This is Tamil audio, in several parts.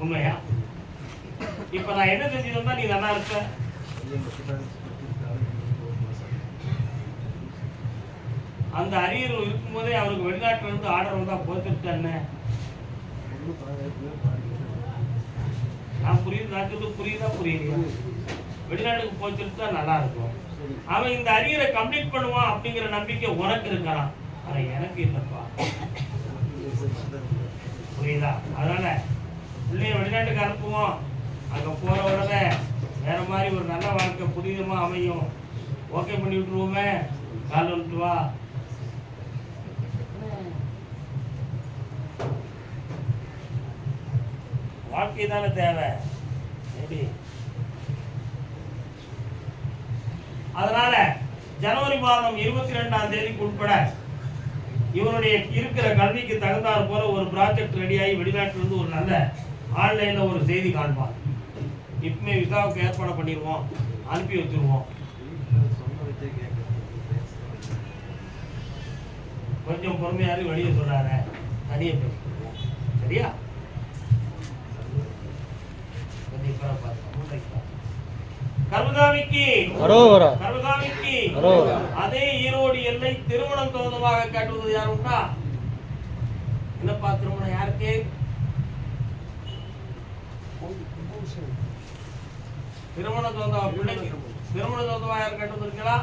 உண்மையா? இப்ப நான் என்ன செஞ்சிருந்தா நீ நல்லா இருக்க அந்த அரியர் இருக்கும்போதே அவருக்கு வெளிநாட்டுல இருந்து ஆர்டர் வந்தா போத்துட்டானே நான் புரியுது நான் புரியுதா புரியுது வெளிநாட்டுக்கு போச்சுட்டு தான் நல்லா இருக்கும். அவன் இந்த அரியரை கம்ப்ளீட் பண்ணுவான் அப்படிங்கிற நம்பிக்கை உனக்கு இருக்கலாம் ஆனா எனக்கு இல்லப்பா. புரியுதா? அதனால பிள்ளைய வெளிநாட்டுக்கு அனுப்புவோம் அங்கே போகிற உடனே வேற மாதிரி ஒரு நல்ல வாழ்க்கை புனிதமாக அமையும். ஓகே பண்ணி விட்டுருவோமே. கால் வந்துட்டு வா. வாழ்க்கை தானே தேவை. எப்படி அதனால ஜனவரி மாதம் இருபத்தி ரெண்டாம் தேதிக்கு உட்பட இவனுடைய இருக்கிற கல்விக்கு தகுந்தாற் போல ஒரு ப்ராஜெக்ட் ரெடியாகி வெளிநாட்டிலிருந்து ஒரு நல்ல ஆன்லைன்ல ஒரு செய்தி காண்பான் இப்பமே விசாவுக்கு ஏற்பாடு பண்ணிடுவோம் அனுப்பி வச்சிருவோம். கொஞ்சம் பொறுமையாரு வெளியே சொல்றாரு தனியே பேசிக்குவோம் சரியா. கருதாமிக்கு. கருதாமிக்கு. அதே ஈரோடு எல்லை திருமணம் தோதமாக காட்டுவது யார் உண்டா? என்னப்பா திருமணம் யாருக்கு? திருமண சொந்தம் பிள்ளைக்கு திருமண சொந்தமாக யார் கட்டுவது இருக்கீங்களா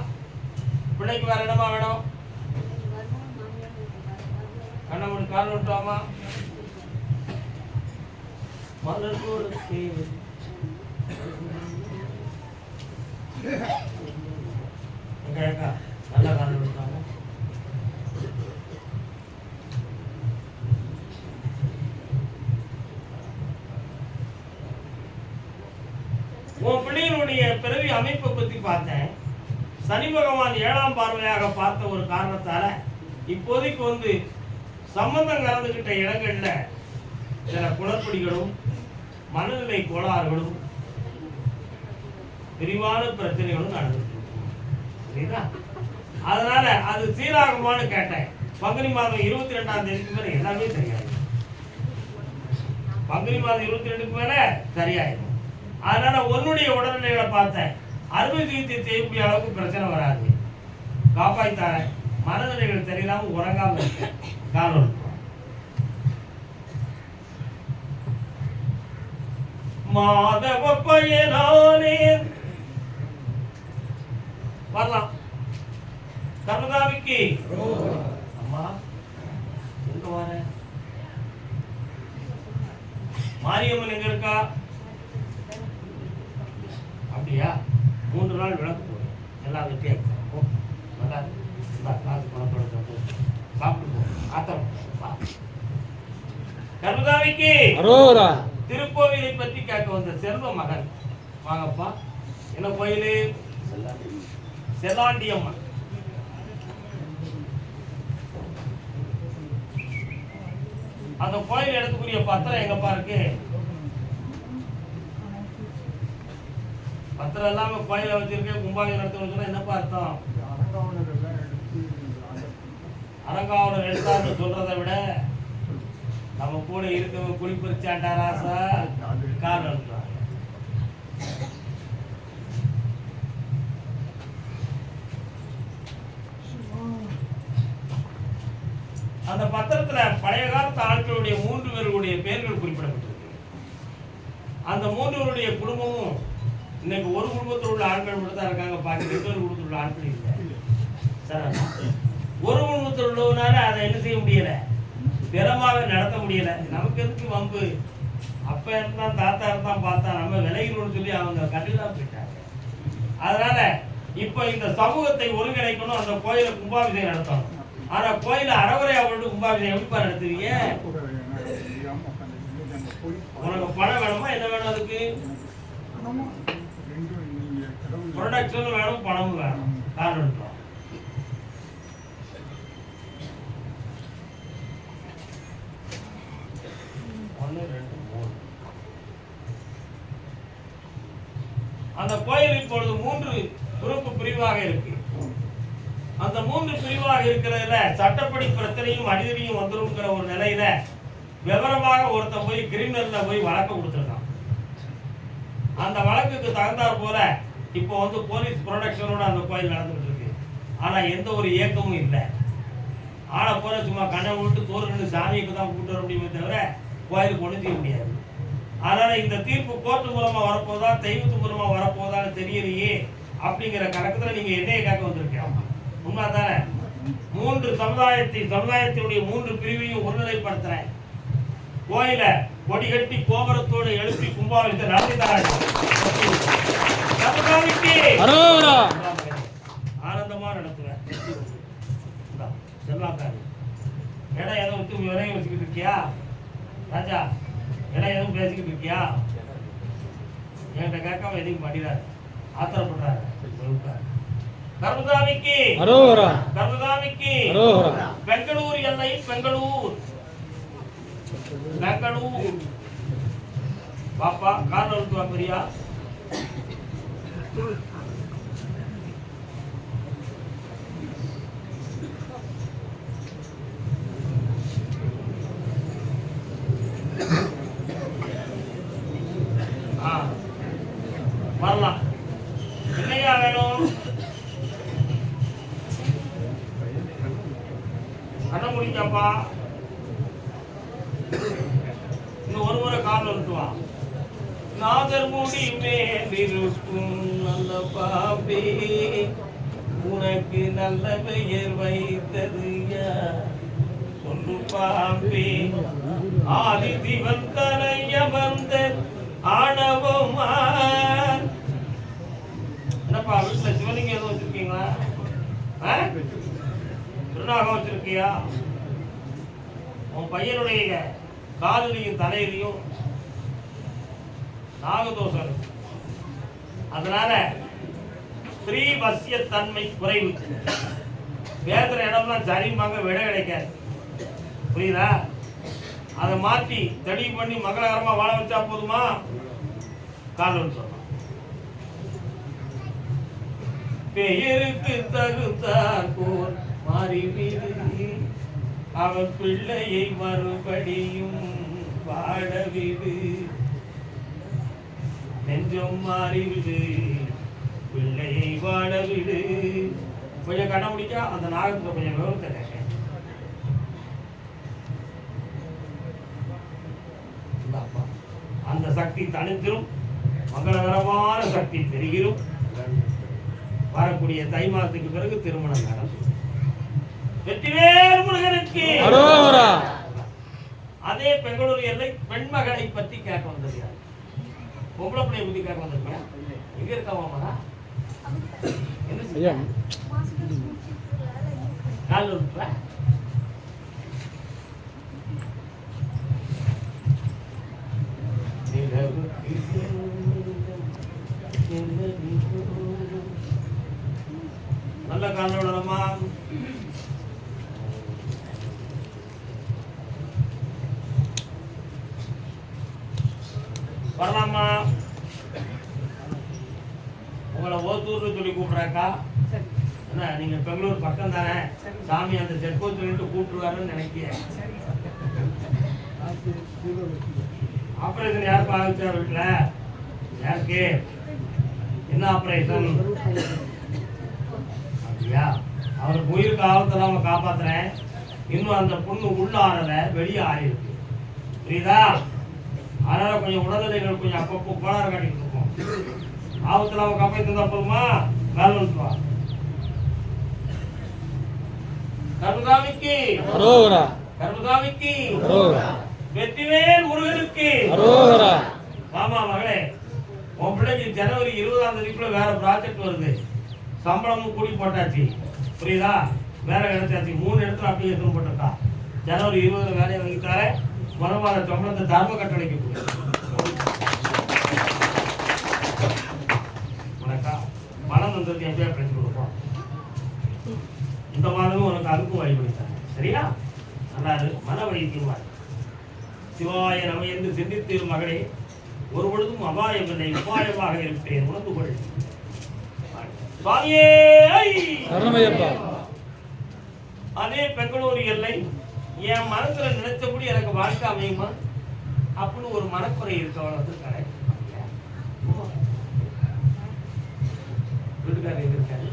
பிள்ளைக்கு வேற இடமா வேணும்? கண்ணமணி கால் விட்டுவாமா மலர் கொடுத்தே நல்லா கால் அமைப்பை பற்றி பார்த்தேன். சனி பகவான் ஏழாம் பார்வையாக பார்த்த ஒரு காரணத்தால இப்போதைக்கு வந்து சம்பந்தம் கலந்துக்கிட்ட இடங்களில் சில குளப்படிகளும் மனநிலை கோளாறுகளும் விரிவான பிரச்சனைகளும் நடந்துட்டு இருக்கு. அதனால அது சீராகுமான்னு கேட்டேன். பங்குனி மாதம் இருபத்தி ரெண்டாம் தேதிக்கு மேலே எல்லாமே சரியாயிடும். பங்குனி மாதம் இருபத்தி ரெண்டுக்கு மேலே சரியாயிடும். அதனால உன்னுடைய உடல்நிலைகளை பார்த்தேன். அறுவை சிகிச்சை செய்யக்கூடிய அளவுக்கு பிரச்சனை வராது. காப்பாய்த்தார மனநிலைகள் தெரியலாம உறங்காம இருக்க. காரணம். மாதவ பயனானே வரலாம். கர்மதாமிக்கு அம்மா எங்க வர? மாரியம்மன் எங்க இருக்கா? அப்படியா? மூன்று நாள் விளக்கு போடு. எல்லாம் வெட்டியா போ. நல்லா. இந்தா, காசு பணம் படுத்த போ. சாப்பிட்டு கர்மதாமிக்கு அரோகரா திருக்கோவிலை பற்றி கேட்க வந்த செல்வ மகன். வாங்கப்பா. என்ன கோயில்? செல்லாண்டியம்மன் அந்த கோயில் எடுத்துக்குரிய பத்திரம் எங்கப்பா இருக்கு? பத்திரம் இல்லாம கோயில வச்சிருக்கேன் கும்பாபிஷேகம் நடத்தணும்னு சொன்னா என்னப்பா அர்த்தம்? அரங்காவலர் எடுத்தார்னு சொல்றதை விட நம்ம கூட இருக்கவங்க குளிப்பறிச்சாட்டா ராசா காரணம் அந்த பத்திரத்துல பழைய காலத்து ஆட்களுடைய மூன்று பேர்களுடைய பெயர்கள் குறிப்பிடப்பட்டிருக்கு. அந்த மூன்று பேருடைய குடும்பமும் இன்னைக்கு ஒரு குடும்பத்தில் உள்ள ஆட்கள் மட்டும் தான் இருக்காங்க பாக்கி பேர் குடும்பத்தில் உள்ள ஆட்கள் இல்லை. சரி ஒரு குடும்பத்தில் உள்ளவனால அதை என்ன செய்ய முடியல? திறமாக நடத்த முடியல. நமக்கு எதுக்கு வம்பு? அப்ப இருந்தான் தாத்தா இருந்தான் பார்த்தா நம்ம விலகிடும்னு சொல்லி அவங்க கண்டுதான் போயிட்டாங்க. அதனால இப்ப இந்த சமூகத்தை ஒருங்கிணைக்கணும். அந்த கோயிலை கும்பாபிஷேகம் நடத்தணும். ஆனா கோயில அறவுரை அவரோட கும்பாபிஷேகம் எப்படிப்பா நடத்துவீங்க உனக்கு பணம் வேணுமா? என்ன வேணும் அதுக்கு? ப்ரொடக்ஷனும் வேணும் பணமும் வேணும். காரணம் எடுத்தோம் ரெண்டு மூணு. அந்த கோயில் இப்பொழுது மூன்று குரூப் பிரிவாக இருக்கு. அந்த மூன்று பிரிவாக இருக்கிறதுல சட்டப்படி பிரச்சனையும் அடிதடியும் வந்துருங்கிற ஒரு நிலையில விவரமாக ஒருத்தன் போய் கிரிமினல்ல போய் வழக்கு கொடுத்துருக்கான். அந்த வழக்குக்கு தகுந்தாற் போல இப்போ வந்து போலீஸ் ப்ரொடக்ஷனோட அந்த கோயில் நடந்துகிட்டு இருக்கு ஆனால் எந்த ஒரு இயக்கமும் இல்லை. ஆளை போல சும்மா கண்ணை விட்டு தூரம் சாமிக்கு தான் கூட்டு வர முடியுமே தவிர கோயிலுக்கு ஒன்று செய்ய முடியாது. அதனால் இந்த தீர்ப்பு கோர்ட்டு மூலமாக வரப்போதா தெய்வத்து மூலமாக வரப்போதான்னு தெரியலையே அப்படிங்கிற கணக்கத்தில் நீங்கள் என்னைய கேட்க வந்திருக்கீங்க. உண்மைதானே? மூன்று சமுதாயத்தை சமுதாயத்தினுடைய மூன்று பிரிவையும் ஒருநிலைப்படுத்துகிறேன் கோயிலை கொடி கட்டி கோபுரத்தோடு எழுப்பி கும்பாபிஷேகம் நடத்தி தராங்க. ஆனந்தமா நடத்துவேன் இடம் எதுவும் விட்டு வச்சுக்கிட்டு இருக்கியா? ராஜா இடம் எதுவும் பேசிக்கிட்டு இருக்கியா? என்கிட்ட கேட்காம எதையும் பண்ணிடாரு ஆத்திரப்படுறாரு கர்மசாமிக்கு. அரோகரா பெங்களூர் எல்லை பெங்களூர். பெங்களூர். பாப்பா கார் நிறுத்துவா பெரியா? வரலாம். என்னையா வேணும்? கண்ண முடிக்கப்பா இன்னும் ஒரு முறை கால் வந்துட்டுவா நாதர் முடி மேலிருக்கும் நல்ல பாப்பே. உனக்கு நல்ல பெயர் வைத்தது யார்? சொல்லு ஆதி திவன் தலைய வந்த ஆணவமா என்னப்பா வீட்டுல சிவலிங்கம் எதுவும் வச்சிருக்கீங்களா? திருநாகம் வச்சிருக்கியா? உன் பையனுடைய காலிலையும் தலையிலையும் நாகதோஷம் இருக்கு. அதனால ஸ்திரீ வசிய தன்மை குறைவு வேதனை இடம்லாம் சரிம்பாங்க விட கிடைக்காது. புரியுதா? அதை மாற்றி தெளிவு பண்ணி மகளகரமாக வாழ வச்சா போதுமா? காலம் சொல்லலாம் பெயருக்கு தகுத்தார் போல் மாறிவிடு. அவன் பிள்ளையை மறுபடியும் வாழவிடு நெஞ்சம் மாறிவிடு பிள்ளையை வாழவிடு. கொஞ்சம் கண்ண முடிச்சா அந்த நாகத்துல கொஞ்சம் விவரத்தை கேட்க. அந்த சக்தி தனித்திரும் மங்களகரமான சக்தி பெருகிரும். வரக்கூடிய தை மாதத்துக்கு பிறகு திருமணம் நடக்கும். வெற்றிவேல் முருகனுக்கு! அதே பெங்களூர் எல்லை பெண்மகளை பற்றி கேட்க வந்தது பொம்பளை பிள்ளைய பத்தி கேட்க வந்திருக்கியா எங்க இருக்கா மாமனா என்ன ஐயா. கால் விட்டுற நல்ல கால விடலாமா வரலாமா உங்களை ஓத்தூர்னு சொல்லி கூப்பிடுறாக்கா என்ன நீங்க பக்கம் தானே? சாமி அந்த செட்கோ சொல்லிட்டு கூப்பிட்டுருவாருன்னு நினைக்கிய ஆபரேஷன் யார் பாதிச்சா வீட்டில்? யாருக்கு? என்ன ஆப்ரேஷன் அப்படியா? அவருக்கு உயிருக்கு ஆபத்தை காப்பாத்துறேன். இன்னும் அந்த பொண்ணு உள்ள ஆறலை வெளியே ஆயிருக்கு புரியுதா? அதனால் கொஞ்சம் உடல்நிலைகள் கொஞ்சம் அப்பப்போ கோளாறு காட்டிட்டு இருக்கோம். ஆபத்துல அவன் காப்பாற்றி தந்தா போதுமா? வேலை கருதாமிக்கு. அரோகரா. கருதாமிக்கு. அரோகரா. வெற்றிவேல் முருகனுக்கு. அரோகரா. ஆமா மகளே உன் பிள்ளைக்கு ஜனவரி இருபதாம் தேதிக்குள்ள வேற ப்ராஜெக்ட் வருது. சம்பளமும் கூடி போட்டாச்சு. புரியுதா? வேலை கிடைச்சாச்சு மூணு இடத்துல அப்ளிகேஷன் போட்டிருக்கா. ஜனவரி இருபதுல வேலையை வாங்கி தரேன் மறுவார சம்பளத்தை தர்ம கட்டளைக்கு கொடு. உனக்கா? பணம் வந்தது எப்படியா பேசி மாதமும் உனக்கு அதுக்கும் வழிபடுத்தாங்க சரியா? நல்லா. மன வைத்தியமா இரு. சிவாய நம என்று சிந்தித்தீர் மகளே ஒரு பொழுதும் அபாயம் இல்லை உபாயமாக இருப்பேன். உணர்ந்து கொள். சுவாமியே அதே பெங்களூரு எல்லை என் மனசுல நினைச்சபடி எனக்கு வாழ்க்கை அமையுமா? அப்படின்னு ஒரு மனக்குறை இருக்கு அவ்வளவு கடை வீட்டுக்காரர் இருக்காரு?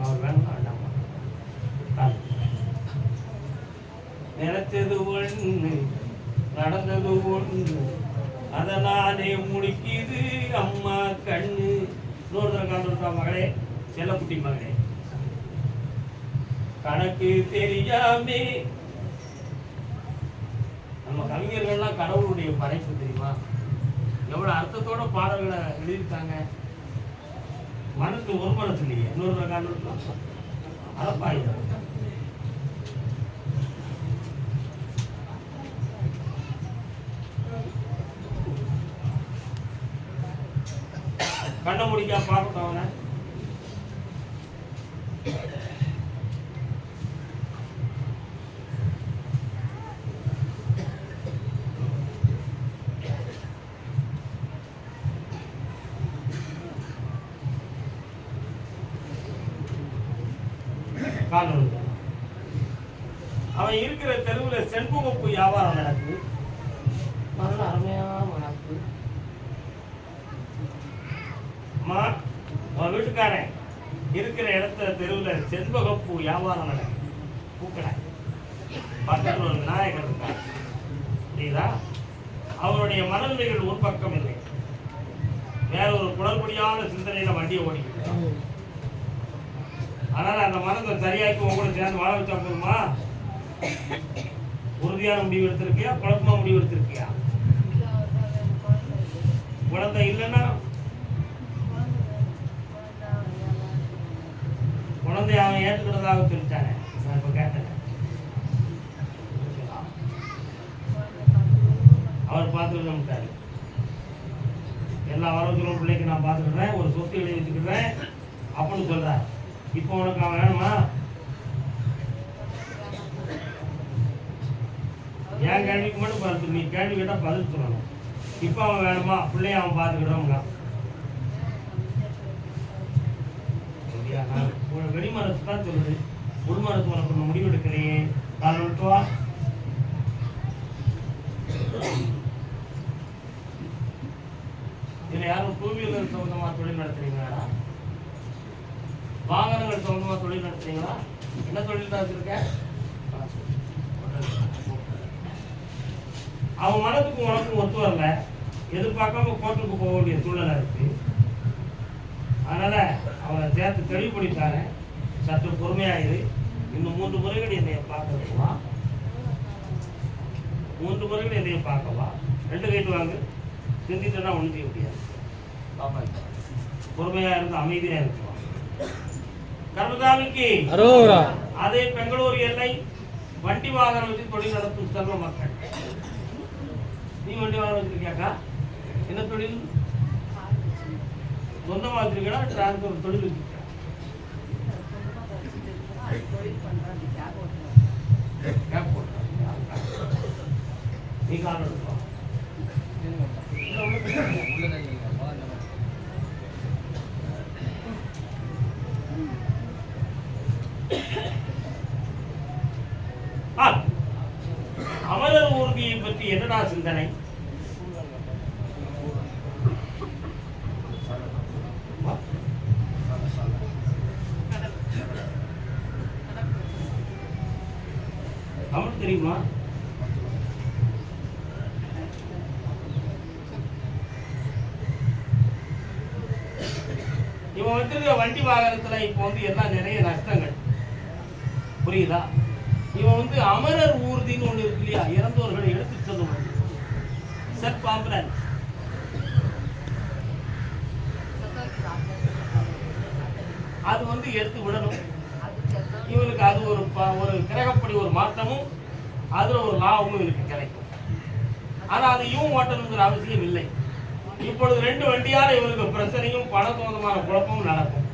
அவர் வேண்டாமா. நினைத்தது நினைச்சது ஒண்ணு நடந்தது ஒண்ணு. அதனாலே முடிக்குது அம்மா கண்ணு. இன்னொரு தடவை மகளே செல்லக்குட்டி மகளே. கணக்கு தெரியாமே. நம்ம கவிஞர்கள்லாம் கடவுளுடைய படைப்பு தெரியுமா? எவ்வளவு அர்த்தத்தோட பாடல்களை எழுதியிருக்காங்க. மனசு ஒரு மனசு இல்லையே இன்னொரு காரணம் அதை அழப்பாயிரம் கண்ணை முடிக்க பார்க்கட்டும் அவனை கால் விழுந்து. அவன் இருக்கிற தெருவுல செண்பகப்பு வியாபாரம் நடக்குது நல்ல அருமையா நடக்குது அம்மா உன் வீட்டுக்காரன் இருக்கிற இடத்துல தெருவில் செண்பகப்பூ வியாபாரம் நட பூக்கடை. பக்கத்தில் ஒரு விநாயகர் இருக்கார். புரியுதா? அவருடைய மனநிலைகள் ஒரு பக்கம் இல்லை. வேற ஒரு குளறுபடியான சிந்தனையில வண்டியை ஓடிக்கிட்டு ஆனால் அந்த மனத்தை சரியாக்கி உங்களோட சேர்ந்து வாழ வச்சா போதுமா? உறுதியான முடிவு எடுத்திருக்கியா? குழப்பமா முடிவு எடுத்திருக்கியா? குழந்தை இல்லைன்னா குழந்தைய அவன் ஏற்றுக்கிறதாக சொல்லிட்டானே. நான் இப்போ கேட்டேன். அவர் பார்த்துக்கிட்டாரு எல்லா வரவுகளும் பிள்ளைக்கு நான் பார்த்துக்கிறேன் ஒரு சொத்து எழுதி வச்சுக்கிறேன் அப்படின்னு சொல்கிறார் இப்போ உனக்கு அவன் வேணுமா? என் கேள்விக்கு மட்டும் பார்த்து நீ கேள்வி கேட்டால் பதில் சொல்லணும். இப்போ அவன் வேணுமா? பிள்ளைய அவன் பார்த்துக்கிட்டோம்னா சரியா? நான் உன் வெளி மரத்து தான் சொல்லுது. உள் மரத்து உனக்கு ஒன்று முடிவு எடுக்கலையே. கால் விட்டுவா இதில் யாரும் டூ வீலர் சம்பந்தமா தொழில் நடத்துறீங்களா? வாகனங்கள் சம்பந்தமா தொழில் நடத்துறீங்களா? என்ன தொழில் தான் வச்சுருக்கேன் அவன் மனத்துக்கும் உனக்கும் ஒத்து வரல. எதிர்பார்க்காம கோர்ட்டுக்கு போக வேண்டிய சூழ்நிலை இருக்கு. அதனால அவனை சேர்த்து தெளிவுபடுத்தாரு சற்று பொறுமையாயிரு. இன்னும் மூன்று முறைகள் என்னைய பார்க்க வா மூன்று முறைகள் என்னைய பார்க்க வா ரெண்டு கைட்டு வாங்க. சிந்திட்டா ஒன்றும் செய்ய முடியாது. பாப்பா பொறுமையா இருந்து அமைதியா இருக்குவா கர்மதாமிக்கு அரோரா. அதே பெங்களூரு எல்லை வண்டி வாகனம் வச்சு தொழில் நடத்தும் செல்வ மக்கள். நீ வண்டி வாகனம் வச்சிருக்கியாக்கா? என்ன தொழில்? சொந்தமா வச்சிருக்கா டிரான்ஸ்போர்ட் தொழில் வச்சிருக்கா கேப் போட்டுருக்கியா? நீ கால் எடுப்பா. ஆ, அமரர் ஊர்தியை பற்றி என்னடா சிந்தனை? தெரியுமா? இவன் வச்சிருக்க வண்டி வாகனத்துல இப்போ வந்து எல்லாம் நிறைய நஷ்டங்கள். புரியுதா? இவன் வந்து அமரர் ஊர்தின்னு ஒண்ணு இருக்கு இல்லையா? இறந்தோர்களை எடுத்து செல்லும் செட் அது வந்து எடுத்து விடணும். இவனுக்கு அது ஒரு ஒரு கிரகப்படி ஒரு மாற்றமும் அதில் ஒரு லாபமும் இவனுக்கு கிடைக்கும். ஆனால் அது இவன் ஓட்டணுங்கிற அவசியம் இல்லை. இப்பொழுது ரெண்டு வண்டியால் இவனுக்கு பிரச்சனையும் பண சம்பந்தமான குழப்பமும் நடக்கும்.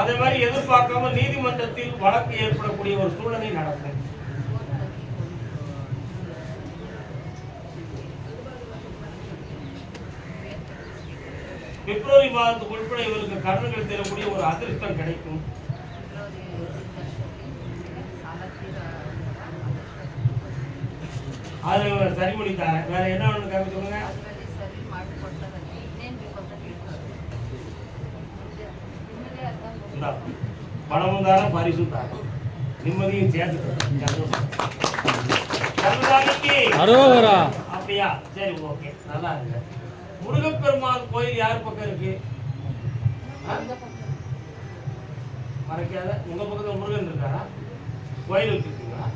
அதே மாதிரி எதிர்பார்க்காம நீதிமன்றத்தில் வழக்கு ஏற்படக்கூடிய ஒரு சூழ்நிலை நடக்கும். பிப்ரவரி மாதத்துக்கு உட்பட இவருக்கு கடன்கள் தரக்கூடிய ஒரு அதிர்ஷ்டம் கிடைக்கும். அதை இவர் சரி பண்ணி தரேன் வேற என்ன ஒன்று கேட்க சொல்லுங்க? பணமும் தாரம் பரிசும் தாரம் நிம்மதியும் சேர்த்து அரோகரா. அப்படியா? சரி ஓகே நல்லா இருக்கு முருகப்பெருமான் கோயில் யார் பக்கம் இருக்கு? மறைக்காத. உங்க பக்கத்துல முருகன் இருக்காரா? கோயில் வச்சிருக்கீங்களா.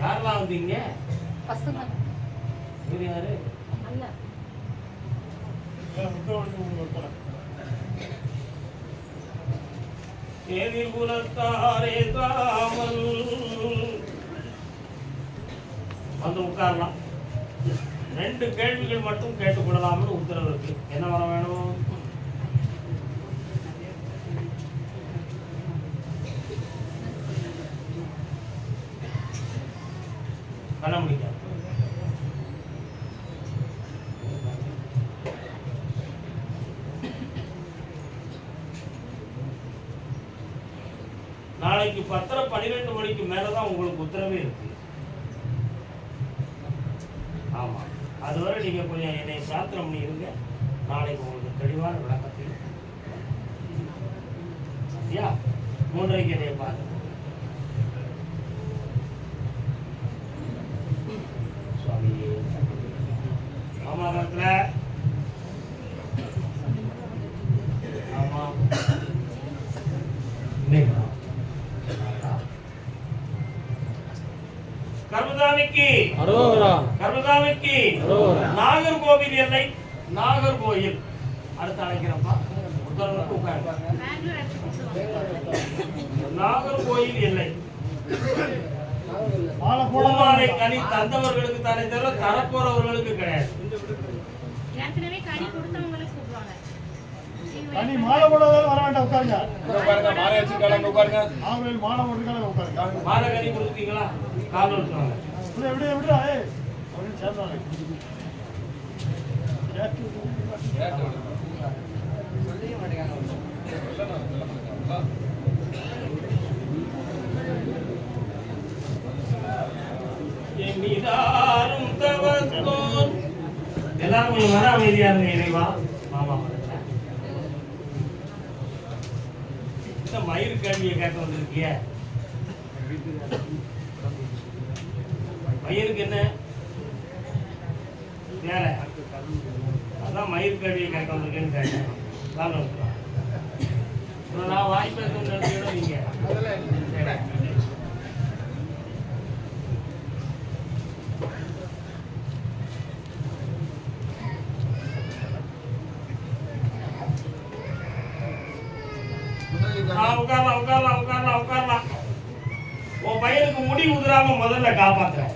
யாரெல்லாம் வந்தீங்க? இது யாரு? தேனி குலத்தாரே தாமல் வந்து உட்காரலாம். ரெண்டு கேள்விகள் மட்டும் கேட்டுக்கொள்ளலாம்னு உத்தரவு இருக்கு. என்ன வர வேணும்? கண்ண முடிக்க. நாளைக்கு பத்தரை பன்னிரெண்டு மணிக்கு மேலதான் உங்களுக்கு உத்தரவே இருக்கு ஆமா அதுவரை நீங்க கொஞ்சம் பிரார்த்தனை பண்ணி இருங்க நாளைக்கு உங்களுக்கு தெளிவான விளக்கத்தில் சரியா மூன்றரைக்கு என்னை பார்த்து சுவாமி மாமாவரத்துல ஆமா இன்னைக்கு கர்மதாமிக்கு. கர்மதாமிக்கு. நாகர்கோவில் எல்லை நாகர்கோயில். அடுத்து அழைக்கிறப்பா நாகர்கோயில் எல்லை. பூமாலை கனி தந்தவர்களுக்கு தானே தவிர தரப்போறவர்களுக்கு கிடையாது. ஏற்கனவே கனி மாலை வர வேண்டாம் உட்காருங்க. உட்காருங்க மாலை வச்சிருக்காங்க உட்காருங்க. மாலை போட்டுருக்காங்க உட்காருங்க. மாலை கனி கொடுத்தீங்களா? விடு விடு விடு ஏய் அப்படின்னு சேர்ந்தாங்க எண்ணிதாரும் தவத்தோர். எல்லாரும் கொஞ்சம் மன அமைதியா இருங்க இறைவா. மாமா மனசுல. இந்த மயிர் கேள்வியை கேட்க வந்திருக்கிய. மயிருக்கு என்ன? வேலை. அதான் மயிர் கேள்வியை கேட்க வந்திருக்கேன்னு கேட்டேன். நான் வாய்ப்பு நீங்க. உட்காரலாம் உட்காரலாம் உட்காரலாம் உட்காரலாம் உன் பையனுக்கு முடி உதிராம முதல்ல காப்பாத்துறேன்.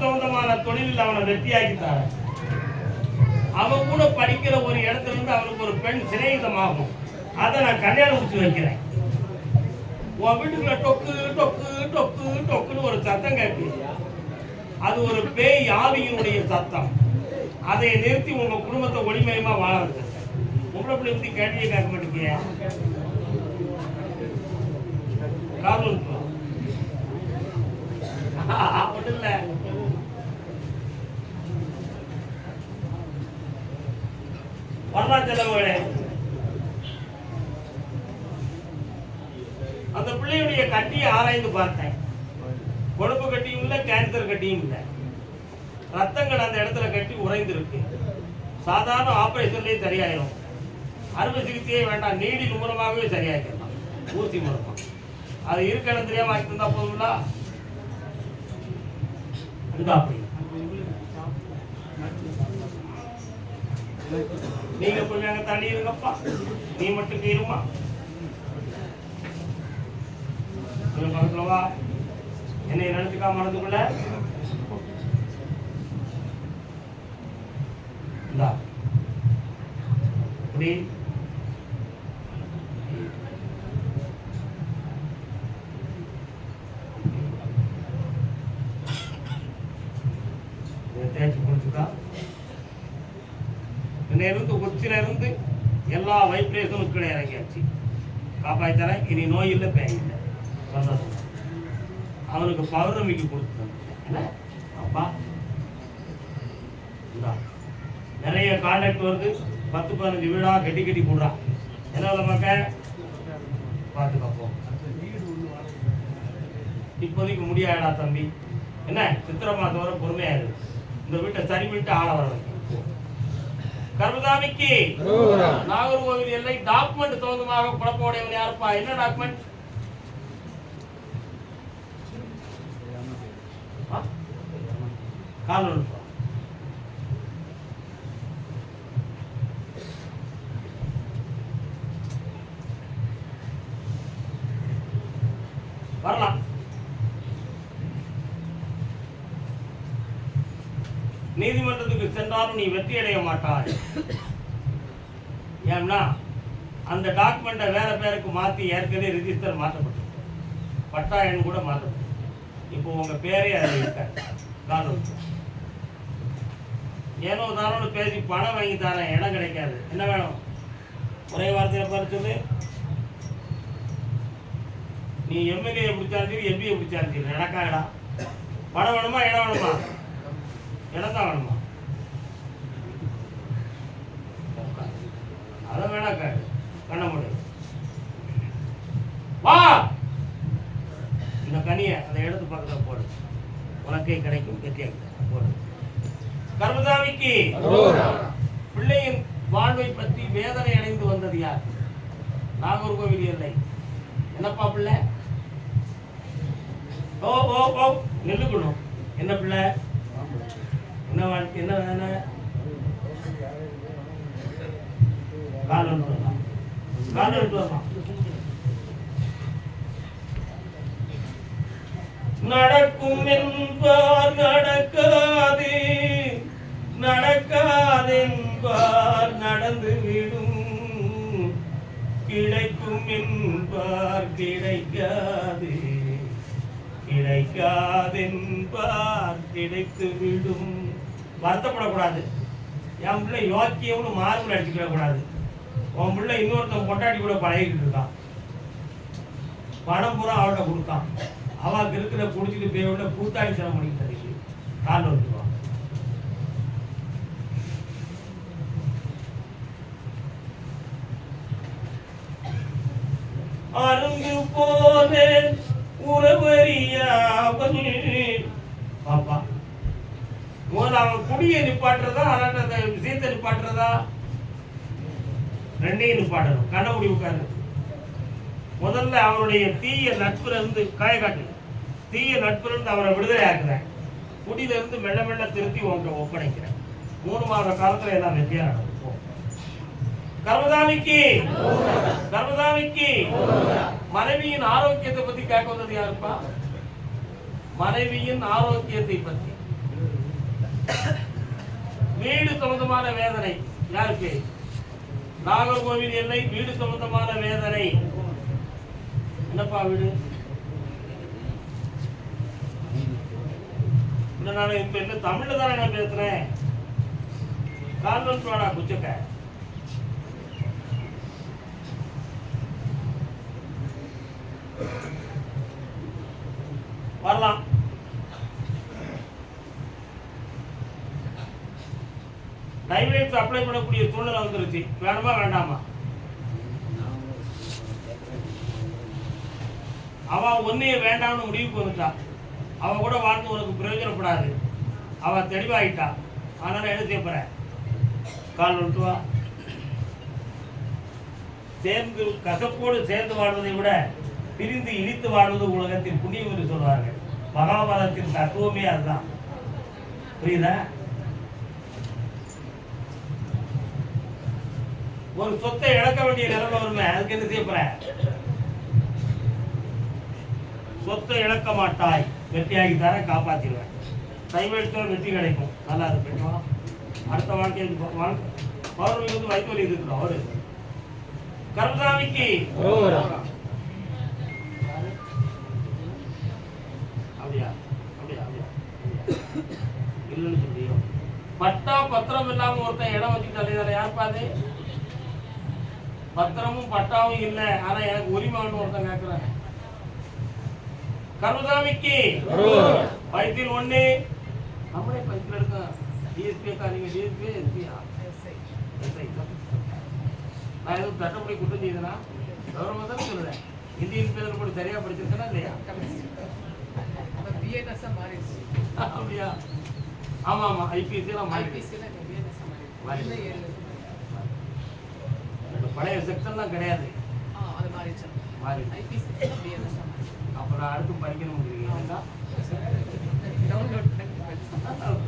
மருத்துவம் சம்பந்தமான தொழிலில் அவனை வெற்றியாக்கித்தார. அவன் கூட படிக்கிற ஒரு இடத்துல இருந்து அவனுக்கு ஒரு பெண் சிநேகிதமாகும். அதை நான் கல்யாணம் முடிச்சு வைக்கிறேன். உன் வீட்டுக்குள்ள டொக்கு டொக்கு டொக்கு டொக்குன்னு ஒரு சத்தம் கேட்குது. அது ஒரு பேய் ஆவியினுடைய சத்தம். அதை நிறுத்தி உங்க குடும்பத்தை ஒளிமயமா வாழறது உங்களை இப்படி பத்தி கேள்வியே கேட்க மாட்டேங்க காதல் ஒன்றும் இல்லை. வரலாச்சலவர்களே அந்த பிள்ளையுடைய கட்டியை ஆராய்ந்து பார்த்தேன். கொழுப்பு கட்டியும் இல்லை கேன்சர் கட்டியும் இல்லை. ரத்தங்கள் அந்த இடத்துல கட்டி உறைந்திருக்கு. சாதாரண ஆப்ரேஷன்லேயே சரியாயிரும். அறுவை சிகிச்சையே வேண்டாம் நீடி மூலமாகவே சரியாக்கிடலாம் ஊசி மூலமா. அது இருக்க இடம் தெரியாம ஆக்கி தந்தா போதுங்களா அந்த அப்படி நீங்க போய் அங்க தள்ளி இருங்கப்பா. நீ மட்டும் இருமா. கொஞ்சம் என்னை நினைச்சுக்கா மனதுக்குள்ள? இந்தா. அப்படி இன்னிலிருந்து உச்சிலிருந்து எல்லா வைப்ரேஷனும் கீழே இறங்கியாச்சு. காப்பாற்றி தரேன் இனி நோய் இல்லை பேய் இல்லை. சந்தோஷம். அவனுக்கு பௌர்ணமிக்கு கொடுத்தேன் என்ன? அப்பா நிறைய கான்டாக்ட் வருது. பத்து பதினஞ்சு வீடா கட்டி கட்டி போடுறான் என்ன மக்க பார்த்து பார்ப்போம். இப்போதைக்கு முடியாடா தம்பி. என்ன? சித்திரை மாதம் வர பொறுமையா இந்த வீட்டை சரி பண்ணிட்டு ஆள வர வைக்கணும். கர்மதாமிக்கு. அரோகரா நாகர்கோவில் எல்லை டாக்குமெண்ட் தகுந்தமாக குழப்ப உடையவன் யாருப்பா? என்ன டாக்குமெண்ட் கால் வரலாம் நீதிமன்றத்துக்கு சென்றாலும் நீ வெற்றி அடைய மாட்டாய். ஏன்னா அந்த டாக்குமெண்ட்டை வேற பேருக்கு மாற்றி ஏற்கனவே ரிஜிஸ்டர் மாற்றப்பட்டு பட்டா எண் கூட மாற்றப்பட்டு இப்போ உங்க பேரே அதில் இருக்காது ஏனோ தானோன்னு பேசி பணம் வாங்கி தரேன். இடம் கிடைக்காது. என்ன வேணும்? ஒரே வார்த்தையில பாரு சொல்லு. நீ எம்எல்ஏ பிடிச்சாலும் சரி எம்பிஏ பிடிச்சாலும் சரி. எனக்கா இடம் பணம் வேணுமா? இடம் வேணுமா? இடம் வேணுமா அதை வேணா கேடு முடியும் வா! இந்த கனியை அதை எடுத்து பக்கத்தில் போடு. உனக்கே கிடைக்கும் கெட்டியாக போடு. கர்மதாமிக்கு பிள்ளையின் வாழ்வை பற்றி வேதனை அடைந்து வந்தது யார்? நாகர்கோவில் இல்லை என்னப்பா பிள்ளை? ஓ ஓ ஓ நில்லுக்கணும் என்ன பிள்ளை? என்ன வாழ்க்கை என்ன வேலை? கால் வந்துட்டு வரலாம் கால் நடக்கும் என்பார் நடக்காது. நடக்காதென்பார் நடந்து விடும். கிடைக்கும் என்பார் கிடைக்காது. கிடைக்காதென்பார் கிடைத்து விடும். வருத்தப்படக்கூடாது. என் பிள்ளை யோக்கியம்னு மார்பிள் அடிச்சுக்க கூடாது. உன் பிள்ளை இன்னொருத்தன் பொட்டாட்டி கூட பழகிட்டு இருக்கான். பணம் பூரா அவட்ட கொடுத்தான் அவளுக்கு இருக்கிற குடிச்சிட்டு போய் விட கூத்தாடி சிரமம் பண்ணிட்டு இருக்கு கால் வந்துருவான் அருந்து போனேன் உறவறியாமல். பாப்பா. முதல்ல அவன் குடியை நிப்பாட்டுறதா அல்லாட்ட அந்த விஷயத்தை நிப்பாட்டுறதா? ரெண்டையும் நிப்பாட்டணும். கண்ண முடி உட்காரு. முதல்ல அவருடைய தீய நட்புல இருந்து காய காட்டு. தீய நட்புல இருந்து அவரை விடுதலை ஆக்குறேன் குடியில இருந்து மெல்ல மெல்ல திருத்தி உங்கள்கிட்ட ஒப்படைக்கிறேன். மூணு மாத காலத்துல எல்லாம் வெற்றியா நடக்கும். கர்மதாமிக்கு கர்மதாமிக்கு மனைவியின் ஆரோக்கியத்தை பத்தி கேட்க வந்தது யாருப்பா? மனைவியின் ஆரோக்கியத்தை பத்தி. வீடு சம்பந்தமான வேதனை. யாருக்கு? நாகர்கோவில் எல்லை வீடு சம்பந்தமான வேதனை. என்னப்பா வீடு? நான் இப்ப என்ன தமிழ்ல தானே நான் பேசுறேன்? கான்வென்ட் வாடா குச்சக்க? வரலாம். டைவரேட்ஸ் அப்ளை பண்ணக்கூடிய சூழ்நிலை வந்துருச்சு. வேணுமா வேண்டாமா? அவ ஒன்னைய வேண்டாம்னு முடிவுக்கு வந்துட்டான் அவ கூட வாழ்ந்து உனக்கு பிரயோஜனப்படாது. அவ தெளிவாயிட்டா. அதனால என்ன செய்ய போற? கால் வந்துட்டு வா. சேர்ந்து கசப்போடு சேர்ந்து வாழ்வதை விட பிரிந்து இழித்து வாழ்வது உலகத்தின் புண்ணியம் என்று சொல்வார்கள். மகாபாரதத்தின் தத்துவமே அதுதான். புரியுதா? ஒரு சொத்தை இழக்க வேண்டிய நிலைமை வருமே அதுக்கு என்ன செய்ய போற? சொத்தை இழக்க மாட்டாய் வெற்றியாகி தர காப்பாத்திடுவேன். கைவெழுத்தோர் வெற்றி கிடைக்கும். நல்லா இருக்கு அடுத்த வாழ்க்கை பௌர்ணமி வந்து வலி இருக்கிறோம் அவரு. கருணாமிக்கு அப்படியா? அப்படியா? அப்படியா. இல்லைன்னு சொல்லியோ. பட்டா பத்திரம் இல்லாம ஒருத்தன் இடம் வச்சுக்கிட்டாலே யார் பாது? பத்திரமும் பட்டாவும் இல்லை. ஆனா எனக்கு உரிமை வேணும் ஒருத்தன் கேட்கிறான் கருதாமிக்கு. வயிற்றில் ஒண்ணு. நம்மளே பைக்கில் எடுக்கோம் டிஎஸ்பி அக்கா நீங்க டிஎஸ்பி எஸ்பியா நான் எதுவும் தட்டப்படி குற்றம் செய்தனா கௌரவமா தான் சொல்றேன் இந்தியன் பேர் கூட சரியா படிச்சிருக்கேனா இல்லையா? அப்படியா? ஆமா ஆமா. ஐபிஎஸ்சி எல்லாம் மாறி பழைய செக்ஷன்லாம் கிடையாது. மாறி அப்புறம் அடுத்து படிக்கணும்